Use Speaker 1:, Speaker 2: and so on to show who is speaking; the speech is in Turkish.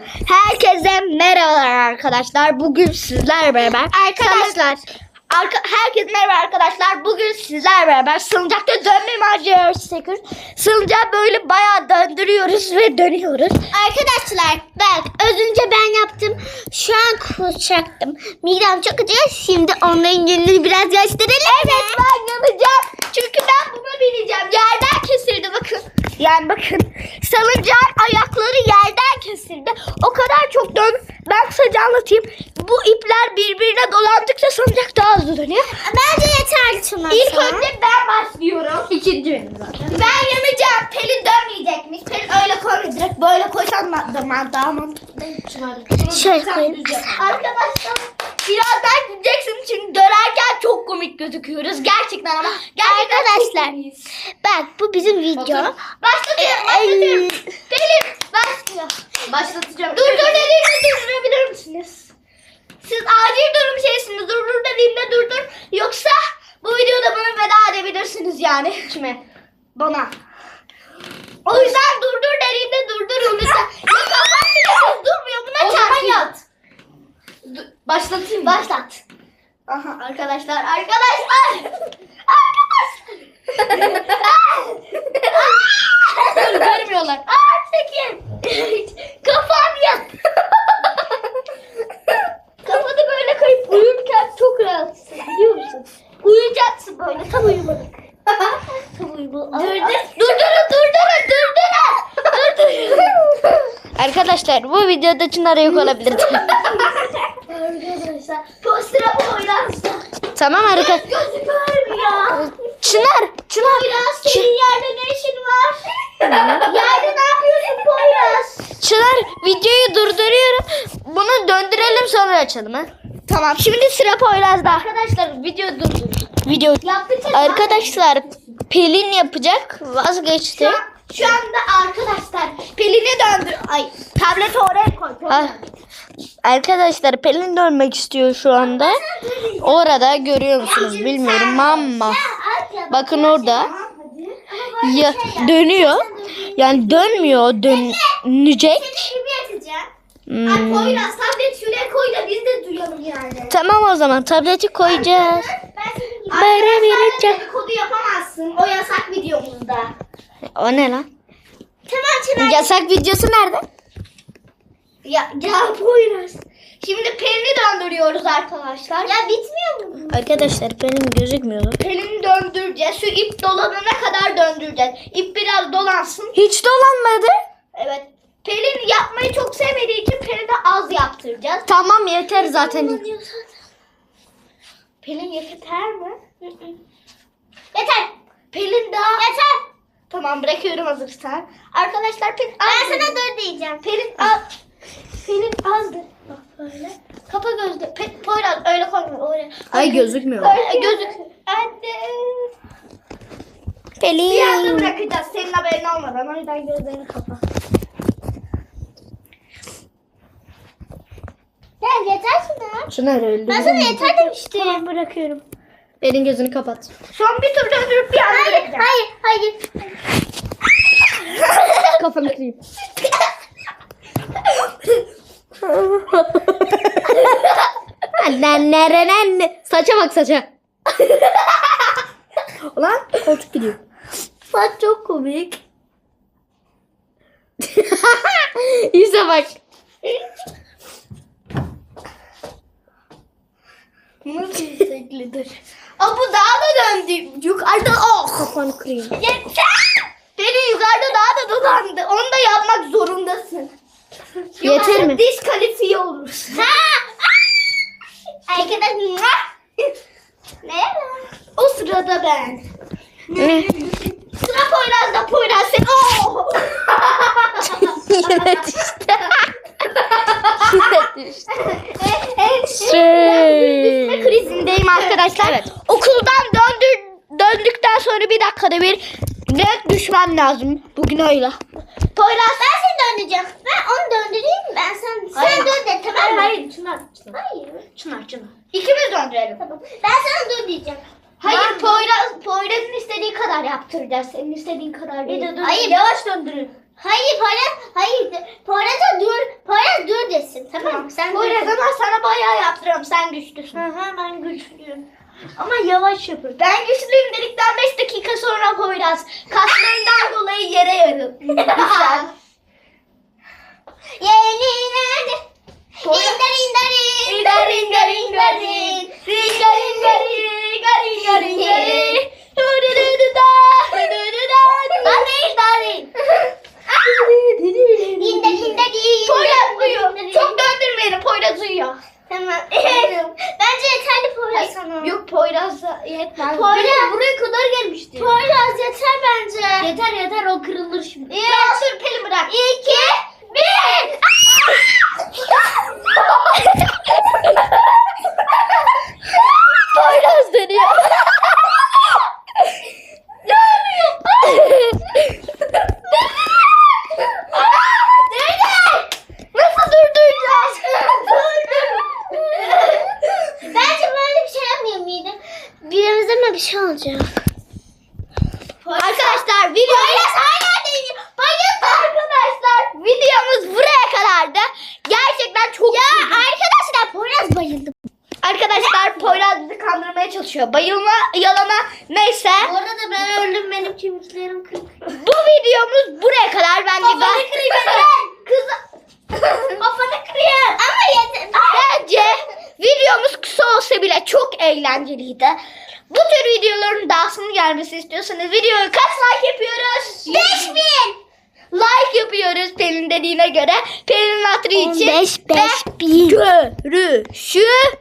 Speaker 1: Herkese merhabalar arkadaşlar. Bugün sizlerle beraber arkadaşlar arka, herkese merhaba arkadaşlar. Bugün sizlerle beraber salıncakta dönme macerası çekiyoruz. Salıncağı böyle bayağı döndürüyoruz ve dönüyoruz.
Speaker 2: Arkadaşlar bak az önce ben yaptım. Şu an kusuracaktım. Midem çok acıyor. Şimdi onların gününü biraz gösterelim.
Speaker 1: Evet ben yanacağım. Çünkü ben buna bineceğim. Yerden kesildi. Yani bakın salıncağın ayakları yerden kesildi. O kadar çok dön. Ben kısaca anlatayım. Bu ipler birbirine dolandıkça salıncak daha hızlı dönüyor.
Speaker 2: Bence yeterli Tuna.
Speaker 1: İlk önce ben başlıyorum. İkinci benim zaten. Ben yanacağım. Pelin dönmeyecekmiş. Pelin öyle koy. Direkt böyle koysan da daha mantıklı.
Speaker 2: Şöyle koyayım.
Speaker 1: Arkadaşlar birazdan gideceksiniz çünkü dönerken çok komik gözüküyoruz. Gerçekten ama. Gerçekten
Speaker 2: Arkadaşlar,
Speaker 1: çok komiyiz.
Speaker 2: Bak bu bizim video.
Speaker 1: Başlatıyorum.
Speaker 2: Ee,
Speaker 1: Başlatıyorum. Pelin başlıyor.
Speaker 3: Başlatacağım.
Speaker 1: Dur dur dediğimde durdurabilir misiniz? Siz acil durum şeysiniz. Dur dur dediğimde durdur. Yoksa bu videoda bana veda edebilirsiniz yani.
Speaker 3: Kime?
Speaker 1: Bana. O yüzden durdur dediğimde durdurun lütfen. ya kafam bile durmuyor. Buna
Speaker 3: O zaman
Speaker 1: çarpıyor.
Speaker 3: yat. Dur, Başlatayım mı?
Speaker 1: Başlat. Aha arkadaşlar arkadaşlar. arkadaşlar.
Speaker 3: Dur görmüyorlar.
Speaker 1: Aa çekin. Kafam yat. Kafanı böyle koyup uyurken çok rahatsın biliyor musun? Uyuyacaksın böyle tam uyumadık. tam uyumadık. Durdurun durdurun durdurun durdurun.
Speaker 3: Arkadaşlar bu videoda Çınar yok olabilir. Tamam harika.
Speaker 1: Gözü görmüyor.
Speaker 3: Çınar. Çınar.
Speaker 1: Poyraz senin yerde ne işin var? yerde ne yapıyorsun Poyraz?
Speaker 3: Çınar videoyu durduruyorum. Bunu döndürelim sonra açalım ha.
Speaker 1: Tamam şimdi sıra Poyraz'da. Arkadaşlar video durdur.
Speaker 3: Video.
Speaker 1: Yaptık.
Speaker 3: Arkadaşlar Pelin yapacak. Vazgeçti.
Speaker 1: Şu, an, şu anda arkadaşlar Pelin'i döndür. Ay tableti oraya koy.
Speaker 3: Ha. Arkadaşlar Pelin dönmek istiyor şu anda. Orada görüyor musunuz bilmiyorum ama bakın orada ya dönüyor. Yani dönmüyor, dönecek. Hmm.
Speaker 1: Ay Poyraz tablet şuraya koy da biz de duyalım yani.
Speaker 3: Tamam o zaman tableti koyacağız.
Speaker 1: Arkadaşlar
Speaker 3: vereceğim.
Speaker 1: dedikodu yapamazsın. O yasak videomuzda.
Speaker 3: O ne lan?
Speaker 1: Tamam Çınar.
Speaker 3: Yasak videosu nerede?
Speaker 1: Ya, ya Poyraz. Şimdi Pelin'i döndürüyoruz arkadaşlar. Ya bitmiyor mu?
Speaker 3: Arkadaşlar benim gözükmüyor.
Speaker 1: Pelin'i döndüreceğiz. Şu ip dolanana kadar döndüreceğiz. İp biraz dolansın.
Speaker 3: Hiç dolanmadı.
Speaker 1: Evet. Pelin yapmayı çok sevmediği için Pelin'e az yaptıracağız.
Speaker 3: Tamam yeter zaten.
Speaker 1: Pelin yeter mi? Yeter. Pelin daha... Yeter. Tamam bırakıyorum hazırsan. Arkadaşlar Pelin Ben sana dur diyeceğim. Pelin az... Pelin azdır. Bak böyle. Kapa gözlü. Pe- Poyraz öyle koyma oraya.
Speaker 3: Ay gözükmüyor.
Speaker 1: Öyle gözük. Anne. Bir anda
Speaker 3: Pelin.
Speaker 1: bırakacağız senin haberin olmadan. O yüzden gözlerini kapa. Ya yeter şuna.
Speaker 3: Çınar öldü.
Speaker 1: Ben sana yeter demiştim.
Speaker 3: Tamam bırakıyorum. Pelin gözünü kapat.
Speaker 1: Son bir tur döndürüp bir anda
Speaker 2: Hayır,
Speaker 1: bırakacağım.
Speaker 2: hayır, hayır.
Speaker 3: Kafanı kırayım. Anne nere anne. Saça bak saça. Ulan koltuk gidiyor.
Speaker 1: Saç çok komik.
Speaker 3: Yüze bak.
Speaker 1: Nasıl yükseklidir? Aa bu daha da döndü. Yukarıda oh.
Speaker 3: Kafanı kırayım.
Speaker 1: Yeter. Beni yukarıda daha da dolandı. Onu da yapmak zorundasın.
Speaker 3: Yeter
Speaker 1: Yoksa
Speaker 3: mi?
Speaker 1: Diskalifiye olursun. Ha! Arkadaşlar. ne? O sırada ben.
Speaker 3: Ne?
Speaker 1: Sıra Poyraz'da Poyraz sen. Oh!
Speaker 3: Yine düştü. Yine düştü.
Speaker 1: Şey. Düşme krizindeyim arkadaşlar.
Speaker 3: Evet.
Speaker 1: Okuldan döndür, döndükten sonra bir dakikada bir net düşmem lazım. Bugün öyle. Poyraz.
Speaker 2: Ben seni döndüreceğim. Ben onu döndüreyim? Ben sen sen
Speaker 1: Hayır.
Speaker 2: dön de tamam
Speaker 1: Hayır
Speaker 2: mı?
Speaker 1: hayır Çınar. Çınar.
Speaker 2: Hayır.
Speaker 1: Çınar Çınar. İkimiz döndürelim.
Speaker 2: Tamam. Ben sana dur diyeceğim.
Speaker 1: Hayır? Poyraz, Poyraz'ın istediği kadar yaptıracağız. Senin istediğin kadar değil.
Speaker 2: de dur.
Speaker 1: Hayır yavaş döndürün.
Speaker 2: Hayır Poyraz. Hayır. Poyraz'a dur. Poyraz
Speaker 1: Tamam sen Poyraz ama sana bayağı yaptırıyorum. Sen güçlüsün.
Speaker 3: Hı hı ben güçlüyüm. Ama yavaş yapıyorum.
Speaker 1: Ben güçlüyüm dedikten 5 dakika sonra Poyraz. Kaslarından dolayı yere yarıl. Düşer.
Speaker 2: Yenilerde.
Speaker 1: Poyraz-
Speaker 2: İndar indar
Speaker 1: İndar indar dudududa. Ben değil Darin.
Speaker 2: İndar indar
Speaker 1: Poyraz uyuyor. Çok döndürmeyelim. Poyraz uyuyor.
Speaker 2: Tamam. Poyraz sana.
Speaker 1: Yok Poyraz yetmez.
Speaker 2: Poyraz.
Speaker 3: Buraya kadar gelmişti.
Speaker 2: Poyraz yeter bence.
Speaker 3: Yeter yeter o kırılır şimdi.
Speaker 1: Tamam dur Pelin bırak. İki, bir.
Speaker 3: Poyraz dönüyor.
Speaker 1: ne oluyor? Nerede? Nasıl durduracağız?
Speaker 2: Bence böyle bir şey yapmayayım mıydı? Birimizde mi bir şey olacak?
Speaker 1: Arkadaşlar videomuz hala değil. Arkadaşlar videomuz buraya kadardı. Gerçekten çok Ya
Speaker 2: Arkadaşlar Poyraz bayıldı.
Speaker 1: Arkadaşlar Poyraz bizi kandırmaya çalışıyor. Bayılma, yalama neyse.
Speaker 3: Bu arada ben öldüm benim kemiklerim kırık.
Speaker 1: Bu videomuz buraya kadar bence
Speaker 2: ben...
Speaker 1: Kız... Kafanı kırayım.
Speaker 2: Ama yeter.
Speaker 1: Bence videomuz kısa olsa bile çok eğlenceliydi. Bu tür videoların dahasını gelmesi istiyorsanız videoyu kaç like yapıyoruz?
Speaker 2: 5000.
Speaker 1: Like yapıyoruz Pelin dediğine göre. Pelin hatırı için.
Speaker 2: 15
Speaker 1: Ve
Speaker 2: 5000.
Speaker 1: Görüşürüz.